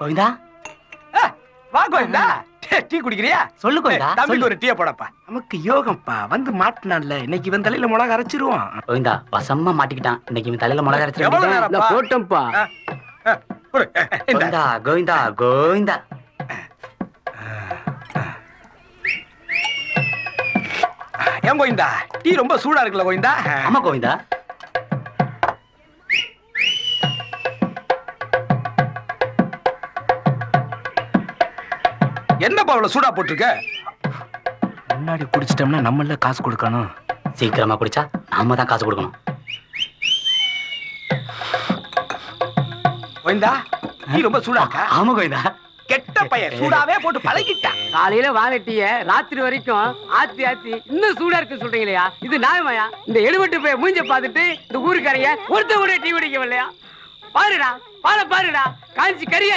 கோவிந்தா? வா கோவிந்தா. டே, குடிக்கிறியா? சொல்லு கோவிந்தா தம்பிக்கு. ஒரு டீ போடப்பா. நமக்கு யோகம்ப்பா. வந்து மாட்டினான்ல. இன்னைக்கு இவன் தலையில மிளகா அரைச்சிருவான். கோவிந்தா வசமா மாட்டிக்கிட்டான். இன்னைக்கு இவன் தலையில மிளகா அரைச்சு எவ்வளவு வேண்டியது. நேரம்ப்பா? போட்டோம்ப்பா. கோவிந்தா கோவிந்தா கோவிந்தா. ஏன் கோவிந்தா? டீ ரொம்ப சூடா இருக்குல்ல கோவிந்தா? ஆமா கோவிந்தா. என்னப்பா அவ்வளவு சூடா போட்டிருக்க? முன்னாடி குடிச்சிட்டோம்னா நம்மள காசு கொடுக்கணும். சீக்கிரமா குடிச்சா நாம தான் காசு கொடுக்கணும். கோவிந்தா டீ ரொம்ப சூடா இருக்கா. ஆமா கோவிந்தா. கெட்ட பையன் சூடாவே போட்டு பழகிட்டான் காலையில வாங்கிட்டிய ராத்திரி வரைக்கும் ஆத்தி ஆத்தி இன்னும் சூடா இருக்கு சொல்றீங்களா இது நியாயமாயா? இந்த எடுபட்டு போய் மூஞ்ச பார்த்துட்டு இந்த ஊருக்காரங்க ஒருத்த கூட டீ குடிக்கவில்லையா? பாருடா பாரு பாருடா. காஞ்சி கரியா